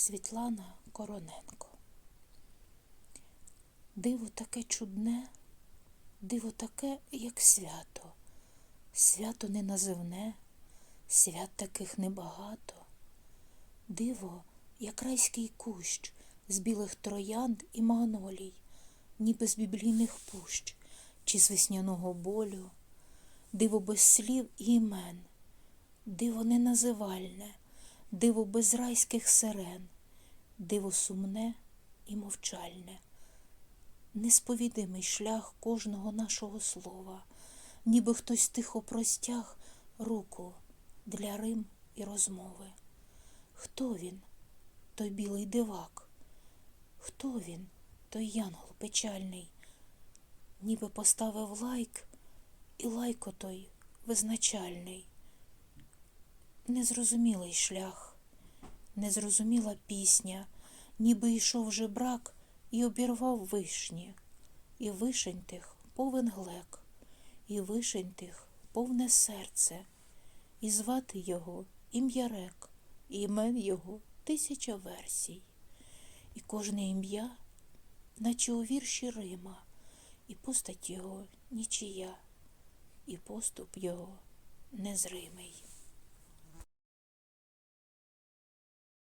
Світлана Короненко. Диво таке чудне, диво таке, як свято, свято неназивне, свят таких небагато. Диво, як райський кущ з білих троянд і магнолій, ніби з біблійних пущ чи з весняного болю, диво без слів і імен, диво неназивальне, диво без райських сирен, диво сумне і мовчальне, несповідимий шлях кожного нашого слова, ніби хтось тихо простяг руку для рим і розмови. Хто він, той білий дивак? Хто він, той янгол печальний? Ніби поставив лайк, і лайко той визначальний. Незрозумілий шлях, незрозуміла пісня, ніби йшов жебрак і обірвав вишні, і вишень тих повен глек, і вишень тих повне серце, і звати його ім'я рек, і імен його тисяча версій, і кожне ім'я, наче у вірші Рима, і постать його нічия, і поступ його незримий.